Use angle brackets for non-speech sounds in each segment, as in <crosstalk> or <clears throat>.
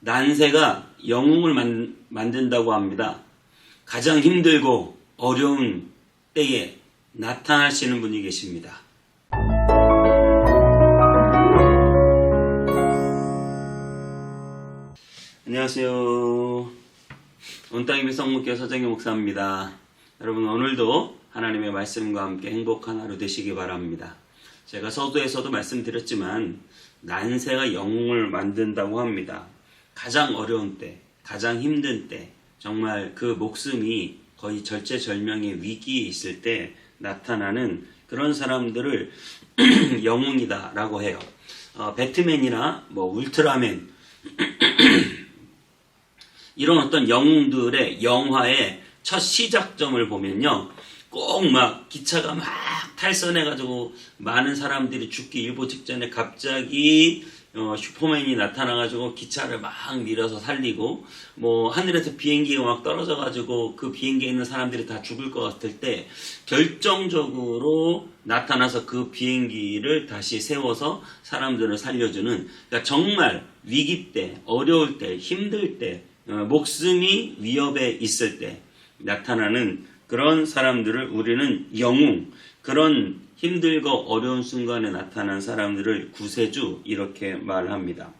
난세가 영웅을 만, 만든다고 합니다. 가장 힘들고 어려운 때에 나타나시는 분이 계십니다. 안녕하세요. 온땅입의 성목교 서정희 목사입니다. 여러분 오늘도 하나님의 말씀과 함께 행복한 하루 되시기 바랍니다. 제가 서두에서도 말씀드렸지만 난세가 영웅을 만든다고 합니다. 가장 어려운 때, 가장 힘든 때, 정말 그 목숨이 거의 절체절명의 위기에 있을 때 나타나는 그런 사람들을 <clears throat> 영웅이다라고 해요. 어, 배트맨이나 뭐 울트라맨 <clears throat> 이런 어떤 영웅들의 영화의 첫 시작점을 보면요. 꼭 막 기차가 막 탈선해가지고 많은 사람들이 죽기 일보 직전에 갑자기 어, 슈퍼맨이 나타나가지고 기차를 막 밀어서 살리고 뭐 하늘에서 비행기가 막 떨어져가지고 그 비행기에 있는 사람들이 다 죽을 것 같을 때 결정적으로 나타나서 그 비행기를 다시 세워서 사람들을 살려주는 그러니까 정말 위기 때 어려울 때 힘들 때 어, 목숨이 위협에 있을 때 나타나는 그런 사람들을 우리는 영웅, 그런 힘들고 어려운 순간에 나타난 사람들을 구세주 이렇게 말합니다.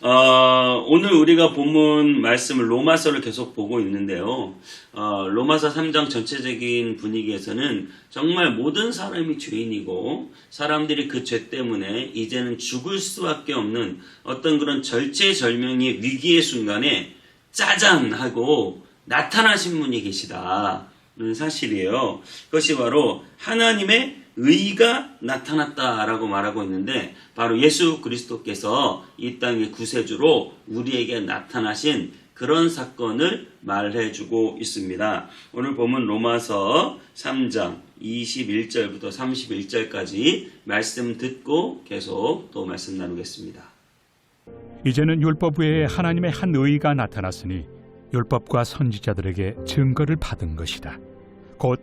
어, 오늘 우리가 본문 말씀을 로마서를 계속 보고 있는데요. 어, 로마서 3장 전체적인 분위기에서는 정말 모든 사람이 죄인이고 사람들이 그 죄 때문에 이제는 죽을 수밖에 없는 어떤 그런 절체절명의 위기의 순간에 짜잔 하고 나타나신 분이 계시다는 사실이에요. 그것이 바로 하나님의 의가 나타났다라고 말하고 있는데 바로 예수 그리스도께서 이 땅의 구세주로 우리에게 나타나신 그런 사건을 말해주고 있습니다. 오늘 보면 로마서 3장 21절부터 31절까지 말씀 듣고 계속 또 말씀 나누겠습니다. 이제는 율법 외에 하나님의 한 의가 나타났으니 율법과 선지자들에게 증거를 받은 것이다. 곧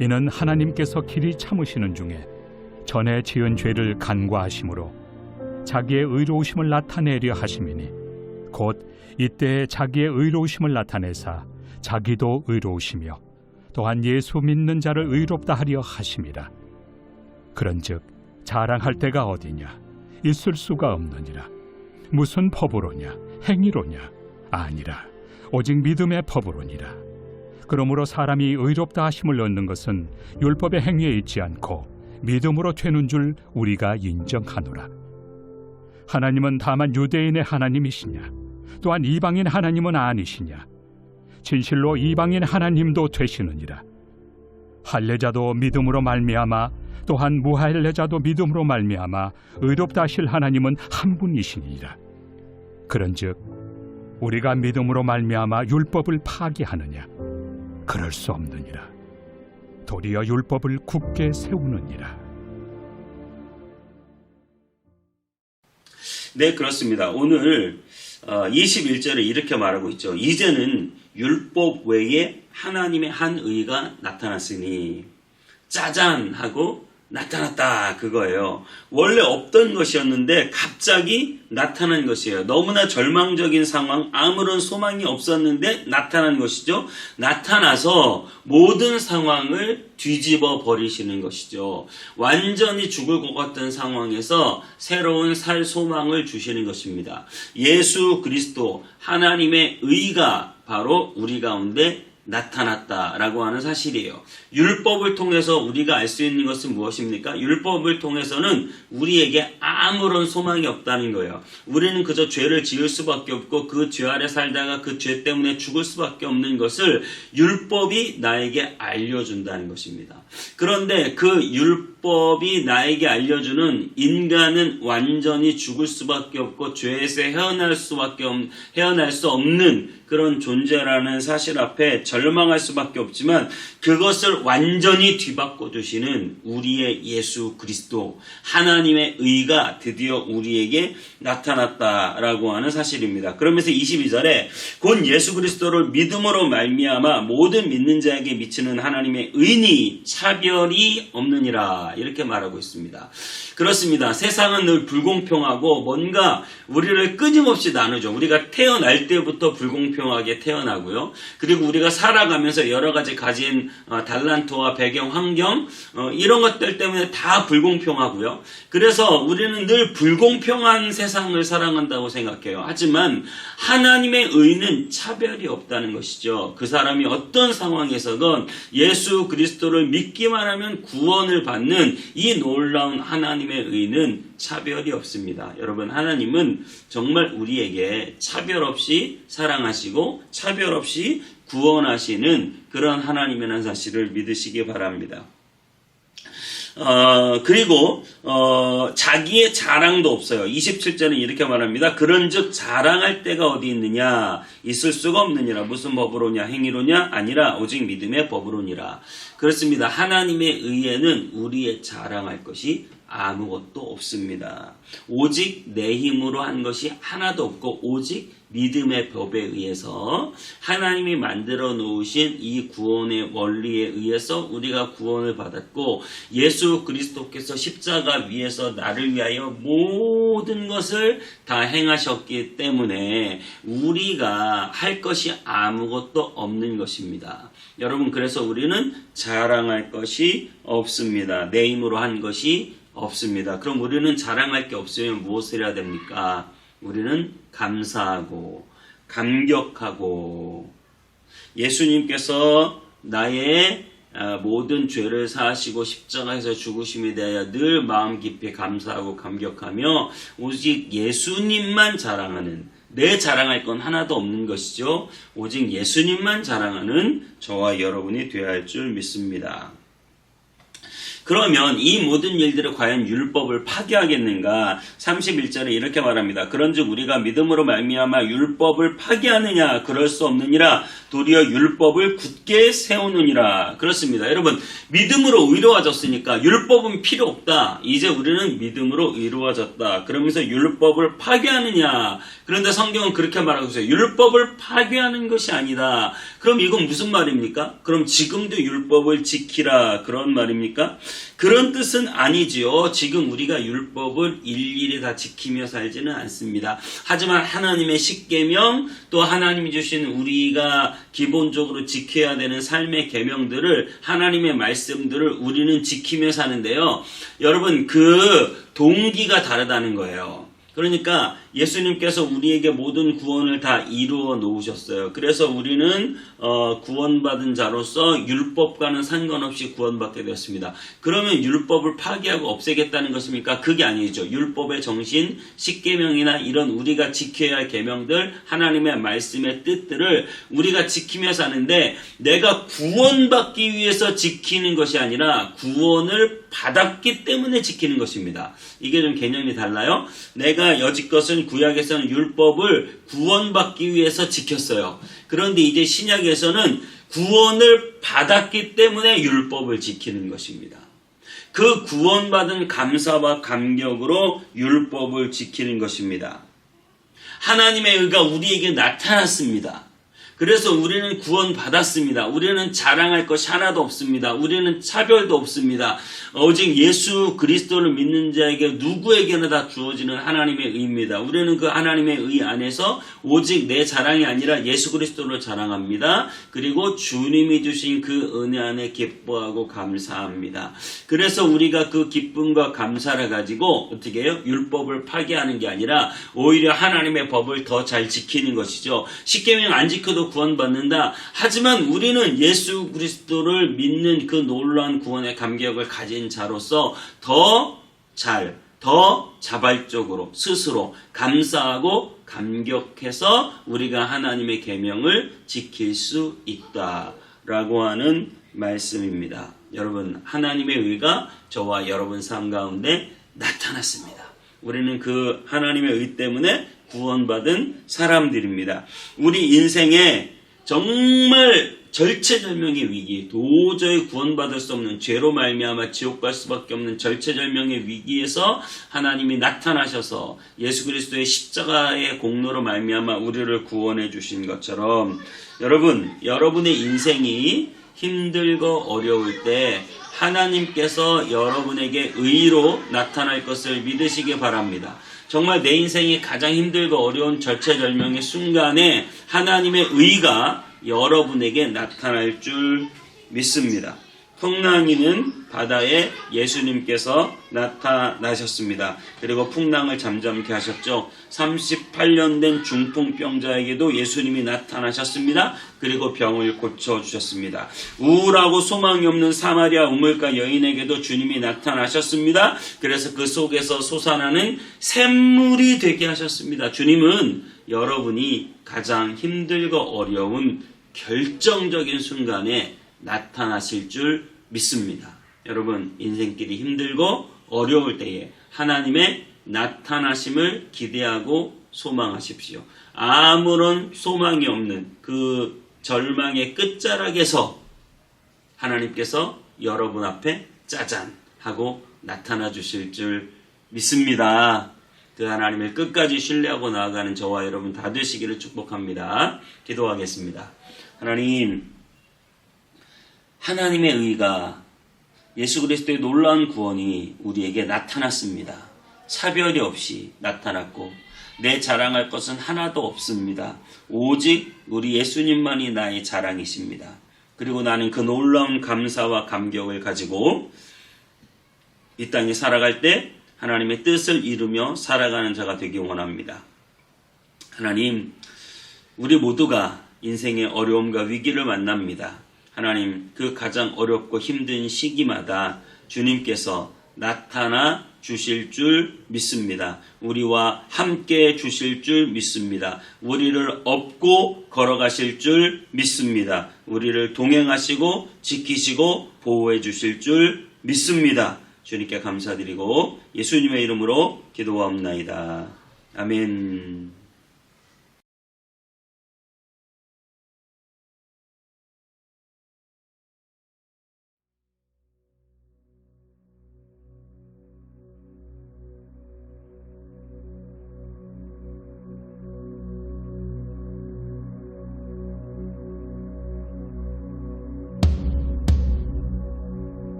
이는 하나님께서 길이 참으시는 중에 전에 지은 죄를 간과하심으로 자기의 의로우심을 나타내려 하심이니 곧 이때 자기의 의로우심을 나타내사 자기도 의로우시며 또한 예수 믿는 자를 의롭다 하려 하심이라. 그런즉 자랑할 때가 어디냐? 있을 수가 없느니라. 무슨 법으로냐? 행위로냐? 아니라 오직 믿음의 법으로니라. 그러므로 사람이 의롭다 하심을 얻는 것은 율법의 행위에 있지 않고 믿음으로 되는 줄 우리가 인정하노라. 하나님은 다만 유대인의 하나님이시냐? 또한 이방인 하나님은 아니시냐? 진실로 이방인 하나님도 되시느니라. 할례자도 믿음으로 말미암아 또한 무할례자도 믿음으로 말미암아 의롭다 하실 하나님은 한 분이시니라. 그런즉 우리가 믿음으로 말미암아 율법을 파기하느냐 그럴 수 없느니라 도리어 율법을 굳게 세우느니라 네, 그렇습니다. 오늘 21절에 이렇게 말하고 있죠. 이제는 율법 외에 하나님의 한 의가 나타났으니 짜잔 하고 나타났다 그거예요. 원래 없던 것이었는데 갑자기 나타난 것이에요. 너무나 절망적인 상황, 아무런 소망이 없었는데 나타난 것이죠. 나타나서 모든 상황을 뒤집어 버리시는 것이죠. 완전히 죽을 것 같은 상황에서 새로운 살 소망을 주시는 것입니다. 예수 그리스도 하나님의 의가 바로 우리 가운데 나타났다라고 하는 사실이에요. 율법을 통해서 우리가 알 수 있는 것은 무엇입니까? 율법을 통해서는 우리에게 아무런 소망이 없다는 거예요. 우리는 그저 죄를 지을 수밖에 없고 그 죄 아래 살다가 그 죄 때문에 죽을 수밖에 없는 것을 율법이 나에게 알려준다는 것입니다. 그런데 그 율법이 나에게 알려주는 인간은 완전히 죽을 수밖에 없고 죄에서 헤어날 수밖에 없, 헤어날 수 없는 그런 존재라는 사실 앞에 절망할 수밖에 없지만 그것을 완전히 뒤바꿔 주시는 우리의 예수 그리스도 하나님의 의가 드디어 우리에게 나타났다라고 하는 사실입니다. 그러면서 22절에 곧 예수 그리스도를 믿음으로 말미암아 모든 믿는 자에게 미치는 하나님의 의니 차별이 없느니라 이렇게 말하고 있습니다. 그렇습니다. 세상은 늘 불공평하고 뭔가 우리를 끊임없이 나누죠. 우리가 태어날 때부터 불공평 하게 태어나고요. 그리고 우리가 살아가면서 여러 가지 가진 어, 달란트와 배경, 환경 어, 이런 것들 때문에 다 불공평하고요. 그래서 우리는 늘 불공평한 세상을 살아간다고 생각해요. 하지만 하나님의 의는 차별이 없다는 것이죠. 그 사람이 어떤 상황에서건 예수 그리스도를 믿기만 하면 구원을 받는 이 놀라운 하나님의 의는 차별이 없습니다. 여러분, 하나님은 정말 우리에게 차별 없이 사랑 하시고 차별 없이 구원하시는 그런 하나님이라는 사실을 믿으시기 바랍니다. 어, 그리고, 어, 자기의 자랑도 없어요. 27절은 이렇게 말합니다. 그런 즉, 자랑할 때가 어디 있느냐? 있을 수가 없느니라. 무슨 법으로냐? 행위로냐? 아니라 오직 믿음의 법으로니라. 그렇습니다. 하나님의 의에는 우리의 자랑할 것이 아무것도 없습니다. 오직 내 힘으로 한 것이 하나도 없고, 오직 믿음의 법에 의해서 하나님이 만들어 놓으신 이 구원의 원리에 의해서 우리가 구원을 받았고 예수 그리스도께서 십자가 위에서 나를 위하여 모든 것을 다 행하셨기 때문에 우리가 할 것이 아무것도 없는 것입니다. 여러분 그래서 우리는 자랑할 것이 없습니다. 내 힘으로 한 것이 없습니다. 그럼 우리는 자랑할 게 없으면 무엇을 해야 됩니까? 우리는 감사하고 감격하고 예수님께서 나의 아, 모든 죄를 사하시고 십자가에서 죽으심에 대하여 늘 마음 깊이 감사하고 감격하며 오직 예수님만 자랑하는 내 자랑할 건 하나도 없는 것이죠. 오직 예수님만 자랑하는 저와 여러분이 되어야 할 줄 믿습니다. 그러면 이 모든 일들을 과연 율법을 파괴하겠는가? 31절에 이렇게 말합니다. 그런즉 우리가 믿음으로 말미암아 율법을 파괴하느냐? 그럴 수 없느니라. 도리어 율법을 굳게 세우느니라. 그렇습니다. 여러분, 믿음으로 의로워졌으니까 율법은 필요 없다. 이제 우리는 믿음으로 의로워졌다. 그러면서 율법을 파괴하느냐? 그런데 성경은 그렇게 말하고 있어요. 율법을 파괴하는 것이 아니다. 그럼 이건 무슨 말입니까? 그럼 지금도 율법을 지키라. 그런 말입니까? 그런 뜻은 아니지요. 지금 우리가 율법을 일일이 다 지키며 살지는 않습니다. 하지만 하나님의 십계명 또 하나님이 주신 우리가 기본적으로 지켜야 되는 삶의 계명들을 하나님의 말씀들을 우리는 지키며 사는데요. 여러분 그 동기가 다르다는 거예요. 그러니까 예수님께서 우리에게 모든 구원을 다 이루어 놓으셨어요. 그래서 우리는 어, 구원받은 자로서 율법과는 상관없이 구원받게 되었습니다. 그러면 율법을 파괴하고 없애겠다는 것입니까? 그게 아니죠. 율법의 정신, 십계명이나 이런 우리가 지켜야 할 계명들, 하나님의 말씀의 뜻들을 우리가 지키며 사는데 내가 구원받기 위해서 지키는 것이 아니라 구원을 받았기 때문에 지키는 것입니다. 이게 좀 개념이 달라요. 내가 여지껏은 구약에서는 율법을 구원받기 위해서 지켰어요. 그런데 이제 신약에서는 구원을 받았기 때문에 율법을 지키는 것입니다. 그 구원받은 감사와 감격으로 율법을 지키는 것입니다. 하나님의 의가 우리에게 나타났습니다. 그래서 우리는 구원받았습니다. 우리는 자랑할 것이 하나도 없습니다. 우리는 차별도 없습니다. 오직 예수 그리스도를 믿는 자에게 누구에게나 다 주어지는 하나님의 의입니다. 우리는 그 하나님의 의 안에서 오직 내 자랑이 아니라 예수 그리스도를 자랑합니다. 그리고 주님이 주신 그 은혜 안에 기뻐하고 감사합니다. 그래서 우리가 그 기쁨과 감사를 가지고 어떻게 해요? 율법을 파괴하는 게 아니라 오히려 하나님의 법을 더 잘 지키는 것이죠. 십계명 안 지켜도 구원받는다. 하지만 우리는 예수 그리스도를 믿는 그 놀라운 구원의 감격을 가진 자로서 더 잘, 더 자발적으로 스스로 감사하고 감격해서 우리가 하나님의 계명을 지킬 수 있다. 라고 하는 말씀입니다. 여러분, 하나님의 의가 저와 여러분 삶 가운데 나타났습니다. 우리는 그 하나님의 의 때문에 구원받은 사람들입니다. 우리 인생에 정말 절체절명의 위기, 도저히 구원받을 수 없는 죄로 말미암아 지옥 갈 수밖에 없는 절체절명의 위기에서 하나님이 나타나셔서 예수 그리스도의 십자가의 공로로 말미암아 우리를 구원해 주신 것처럼 여러분, 여러분의 인생이 힘들고 어려울 때 하나님께서 여러분에게 의로 나타날 것을 믿으시기 바랍니다. 정말 내 인생이 가장 힘들고 어려운 절체절명의 순간에 하나님의 의가 여러분에게 나타날 줄 믿습니다. 풍랑이는 바다에 예수님께서 나타나셨습니다. 그리고 풍랑을 잠잠케 하셨죠. 38년 된 중풍병자에게도 예수님이 나타나셨습니다. 그리고 병을 고쳐주셨습니다. 우울하고 소망이 없는 사마리아 우물가 여인에게도 주님이 나타나셨습니다. 그래서 그 속에서 솟아나는 샘물이 되게 하셨습니다. 주님은 여러분이 가장 힘들고 어려운 결정적인 순간에 나타나실 줄 믿습니다. 여러분, 인생길이 힘들고 어려울 때에 하나님의 나타나심을 기대하고 소망하십시오. 아무런 소망이 없는 그 절망의 끝자락에서 하나님께서 여러분 앞에 짜잔 하고 나타나 주실 줄 믿습니다. 그 하나님을 끝까지 신뢰하고 나아가는 저와 여러분 다 되시기를 축복합니다. 기도하겠습니다. 하나님, 하나님의 의가 예수 그리스도의 놀라운 구원이 우리에게 나타났습니다. 차별이 없이 나타났고 내 자랑할 것은 하나도 없습니다. 오직 우리 예수님만이 나의 자랑이십니다. 그리고 나는 그 놀라운 감사와 감격을 가지고 이 땅에 살아갈 때 하나님의 뜻을 이루며 살아가는 자가 되기 원합니다. 하나님, 우리 모두가 인생의 어려움과 위기를 만납니다. 하나님, 그 가장 어렵고 힘든 시기마다 주님께서 나타나 주실 줄 믿습니다. 우리와 함께 주실 줄 믿습니다. 우리를 업고 걸어가실 줄 믿습니다. 우리를 동행하시고 지키시고 보호해 주실 줄 믿습니다. 주님께 감사드리고 예수님의 이름으로 기도하옵나이다. 아멘.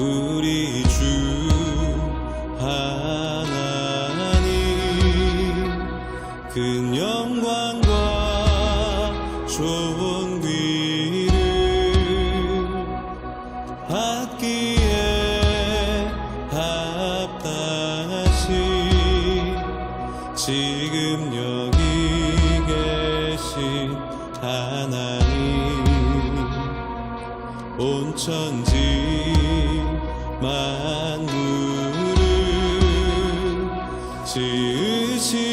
우리 주 하나님 큰 영광과 존귀를 받기에 합당하시 지금 여기 계신 하나님 온 천지 만물을 지으시